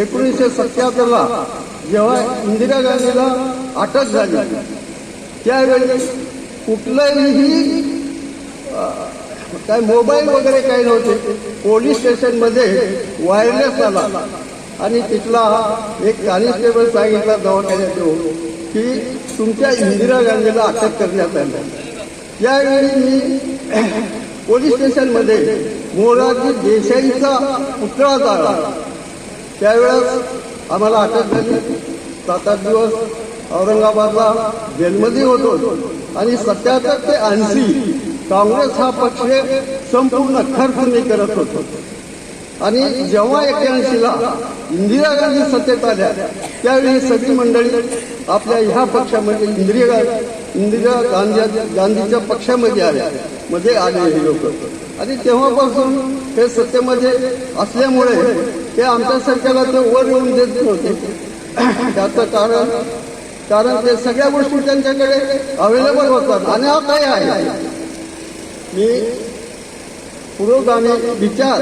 एकोणीसशे सत्याहत्तरला जेव्हा इंदिरा गांधीला अटक झाली त्यावेळी कुठलंही काय मोबाईल वगैरे काही नव्हते. पोलीस स्टेशनमध्ये वायरलेस आला. आणि तिथला एक कॉन्स्टेबल सांगितला दवाखान्यात येऊन की तुमच्या इंदिरा गांधीला अटक करण्यात आली. यावेळी मी पोलीस स्टेशनमध्ये मोराजी देसाईचा पुतळा झाला त्यावेळेस आम्हाला अटक झाली. सात आठ दिवस औरंगाबादला जेलमध्ये होतो आणि सत्याहत्तर ते ऐंशी काँग्रेस हा पक्ष संपूर्ण खर्च मी करत होतो. आणि जेव्हा एक्क्याऐंशीला इंदिरा गांधी सत्तेत आल्या त्यावेळी सगळी मंडळी आपल्या ह्या पक्षामध्ये इंदिरा इंदिरा गांधी गांधीच्या पक्षामध्ये आल्या. मध्ये आले हे लोक. आणि तेव्हापासून हे सत्तेमध्ये असल्यामुळे ते आमच्या सरकारला ते वर येऊन देत नव्हते. त्याचं कारण कारण ते सगळ्या गोष्टी त्यांच्याकडे अवेलेबल होतात. आणि काय आहे? मी पुरोगामी विचार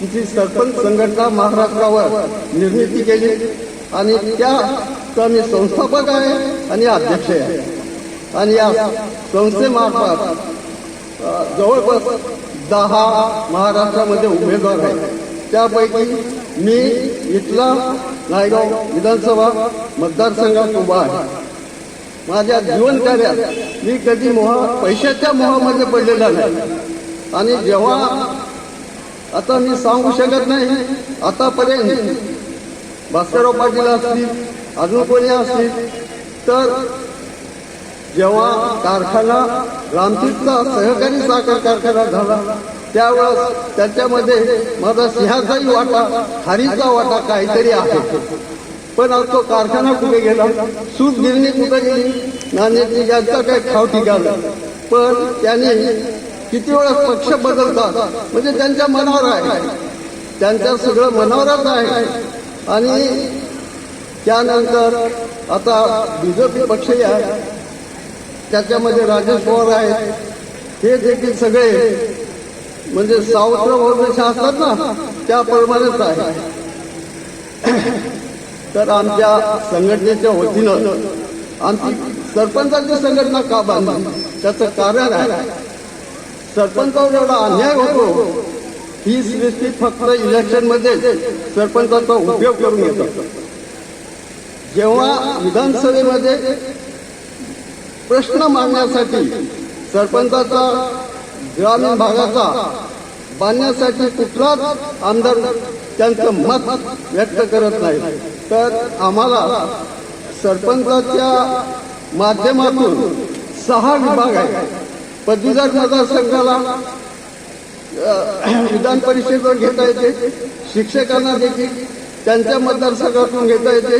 तिची सरपंच संघटना महाराष्ट्रावर निर्मिती केली आणि त्या मी संस्थापक आहे आणि अध्यक्ष आहे. आणि या संस्थेमार्फत जवळपास दहा महाराष्ट्रामध्ये उमेदवार आहेत. त्यापैकी मी इथला नायगाव विधानसभा मतदारसंघात उभा आहे. माझ्या जीवन कार्यात मी कधी मोहा पैशाच्या मोहामध्ये पडलेला नाही. आणि जेव्हा आता मी सांगू शकत नाही आतापर्यंत भास्करराव पाटील असतील अजून कोणी असतील तर जेव्हा कारखाना रामतीर्थचा सहकारी साखर कारखाना झाला त्यावेळेस त्याच्यामध्ये माझा सिंहाचाही वाटा खारीचा वाटा काहीतरी आहे. पण आज तो कारखाना कुठे गेला? सूत गिरणी कुठे गेली? नाण्याची यांचा काही खाव ठिकाण. पण त्याने किती वेळा पक्ष बदलतात? म्हणजे त्यांच्या मनावर आहे. त्यांच्या सगळं मनावरच आहे. आणि त्यानंतर आता बीजेपी पक्ष आहे. त्याच्यामध्ये राजेश पवार आहेत. हे देखील सगळे म्हणजे सावत्र वगैरे असतात ना त्याप्रमाणेच आहे. तर आमच्या संघटनेच्या वतीनं आमची सरपंचाची संघटना का बांधली? त्याचं कारण आहे. सरपंचावर एवढा अन्याय होतो ही सृष्टी फक्त इलेक्शनमध्ये सरपंचाचा उपयोग करून घेतात जेव्हा विधानसभेमध्ये प्रश्न मांडण्यासाठी सरपंचाचा ग्रामीण भागाचा बांधण्यासाठी कुठलाच आमदार त्यांचं मत व्यक्त करत नाही. तर आम्हाला सरपंचाच्या माध्यमातून सहा विभाग आहेत. पदवीधर मतदारसंघाला विधान परिषदेवर घेता येते. शिक्षकांना देखील त्यांच्या मतदारसंघातून घेता येते.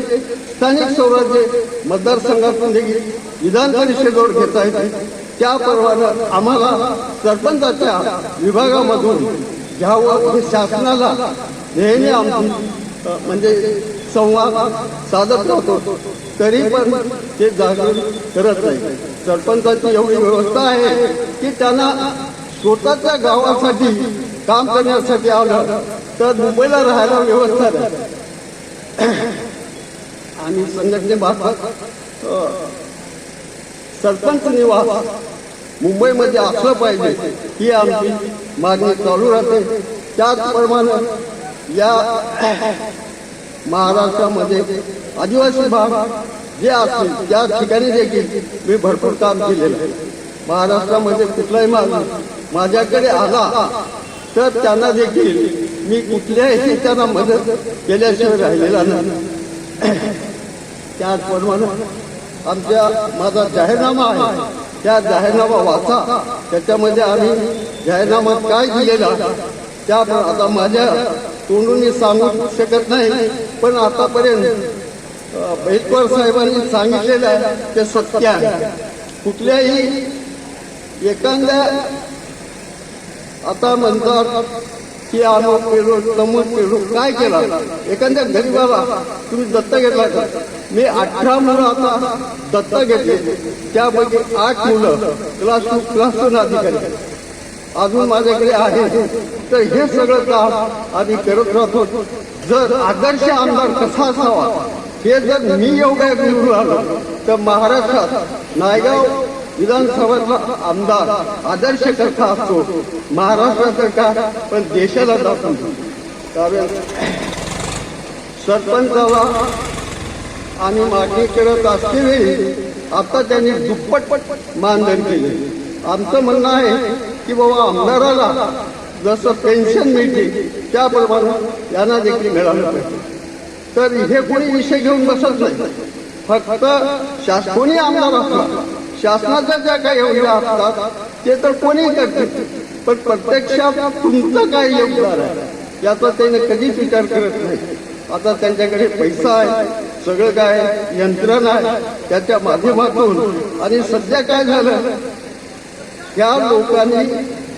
स्थानिक स्वराज्य मतदारसंघातून देखील विधान परिषदेवर घेता येते. त्याप्रमाणे आम्हाला सरपंचाच्या विभागामधून घ्यावं हे शासनाला नेहमी आमची म्हणजे संवाद साधत राहतो. तरी पण ते जागृत करत नाही. सरपंचाची एवढी व्यवस्था आहे की त्यांना स्वतःच्या गावासाठी काम करण्यासाठी आलं तर मुंबईला राहायला व्यवस्था आणि संघटनेमार्फत अ, सरपंच निवास मुंबईमध्ये असलं पाहिजे ही आमची मागणी चालू राहते. त्याचप्रमाणे या महाराष्ट्रामध्ये आदिवासी भाग जे असतील त्या ठिकाणी देखील मी भरपूर काम केलेलं आहे. महाराष्ट्रामध्ये कुठलाही माणूस माझ्याकडे आला तर त्यांना देखील मी कुठल्याही त्यांना मदत केल्याशिवाय राहिलेला नाही. त्याचप्रमाणे आमच्या माझा जाहीरनामा आहे. त्या जाहीरनामा वाचा. त्याच्यामध्ये आम्ही जाहीरनामात काय दिलेला त्या आता माझ्या तोंडून मी सांगू शकत नाही. पण आतापर्यंत बैतवार साहेबांनी सांगितलेलं आहे ते सत्य आहे. कुठल्याही एखाद्या आता म्हणतात की अमुक पेरू तमुक पेरू काय केला? एखाद्या गरीबाला तुम्ही दत्त घेतला का? मी अठरा मुलं आता दत्त घेतले. त्यापैकी आठ मुलं क्लास टू क्लास टू अधिकारी. अजून माझ्याकडे आहे. तर हे सगळं काम आम्ही करत राहतो. जर आदर्श आमदार कसा असावा? हे जर मी योग्य निवडून आलो तर महाराष्ट्रात नायगाव विधानसभेतला आमदार आदर्श करता असतो महाराष्ट्राचा का पण देशाला दाखवून कारण सरपंचाला आम्ही मागणी करत असतेवेळी आता त्यांनी दुप्पट मानधन केले. आमचं म्हणणं आहे की बाबा आमदाराला जसं पेन्शन मिळते त्याप्रमाणे यांना देखील मिळालं पाहिजे. तर हे कोणी विषय घेऊन बसत नाही. फक्त शासकोनी आमदार असतात. शासनाच्या ज्या काही योजना असतात ते तर कोणी करते पण प्रत्यक्षात तुमचं काय योगदान आहे याचा त्याने कधीच विचार करत नाही. आता त्यांच्याकडे पैसा आहे सगळं काय यंत्रणा आहे त्याच्या माध्यमातून. आणि सध्या काय झालं या लोकांनी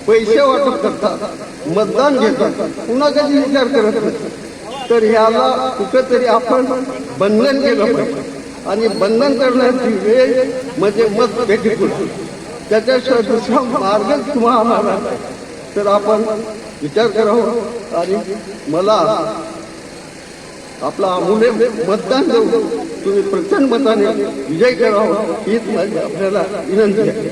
पैसे वाटप करतात मतदान घेतात. पुन्हा कधी विचार करत नाही. तर ह्याला कुठंतरी आपण बंधन केलं पाहिजे. आणि बंधन करण्याची वेळ म्हणजे मत पेटी त्याच्याशिवाय दुसरा मार्गच तुम्हाला नाही. तर आपण विचार करावं आणि मला आपला अमूल्य मतदान देऊ तुम्ही प्रचंड मताने विजय करावा हीच माझी आपल्याला विनंती आहे